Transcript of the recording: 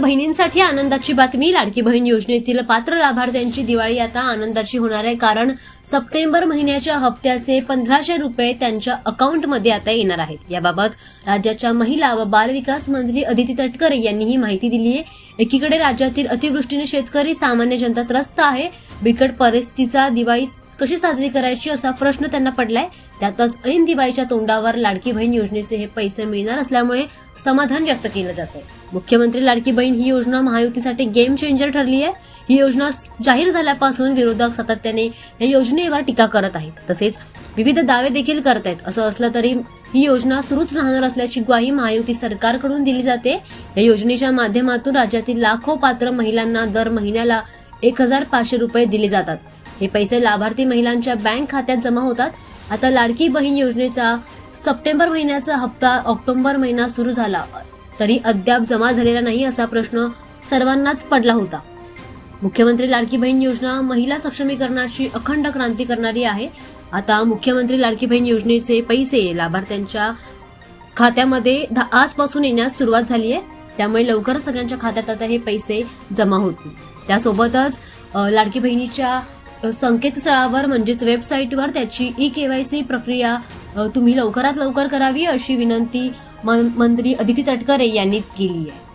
बहिणींसाठी आनंदाची बातमी. लाडकी बहीण योजनेतील पात्र लाभार्थ्यांची दिवाळी आता आनंदाची होणार आहे कारण सप्टेंबर महिन्याच्या हप्त्याचे पंधराशे रुपये त्यांच्या अकाउंटमध्ये आता येणार आहेत. याबाबत राज्याच्या महिला व बालविकास मंत्री अदिती तटकरे यांनी ही माहिती दिली आहे एकीकडे राज्यातील अतिवृष्टीने शेतकरी सामान्य जनता त्रस्त आहे. बिकट परिस्थितीचा दिवाळी कशी साजरी करायची असा प्रश्न त्यांना पडलाय. त्यातच ऐन दिवाळीच्या तोंडावर लाडकी बहीण योजनेचे हे पैसे मिळणार असल्यामुळे समाधान व्यक्त केलं जात आहे मुख्यमंत्री लाडकी बहीण ही योजना महायुतीसाठी गेम चेंजर ठरली आहे. ही योजना जाहीर झाल्यापासून विरोधक सातत्याने या योजनेवर टीका करत आहेत. तसेच विविध दावे देखील करत आहेत. असं असलं तरी ही योजना सुरूच राहणार असल्याची ग्वाही महायुती सरकारकडून दिली जाते. या योजनेच्या माध्यमातून राज्यातील लाखो पात्र महिलांना दर महिन्याला एक हजार पाचशे रुपये दिले जातात. हे पैसे लाभार्थी महिलांच्या बँक खात्यात जमा होतात. आता लाडकी बहीण योजनेचा सप्टेंबर महिन्याचा हप्ता ऑक्टोबर महिना सुरू झाला. तरी अद्याप जमा झालेला नाही असा प्रश्न सर्वांनाच पडला होता. मुख्यमंत्री लाडकी बहीण योजना महिला सक्षमीकरणाची अखंड क्रांती करणारी आहे. आता मुख्यमंत्री लाडकी बहीण योजनेचे पैसे लाभार्थ्यांच्या खात्यामध्ये आजपासून येण्यास सुरुवात झाली आहे त्यामुळे लवकरच सगळ्यांच्या खात्यात आता हे पैसे जमा होतील. त्यासोबतच लाडकी बहिणीच्या संकेतस्थळावर म्हणजेच वेबसाईटवर त्याची ई के वाय सी प्रक्रिया तुम्ही लवकरात लवकर करावी अशी विनंती मंत्री अदिती तटकरे यांनी केली आहे.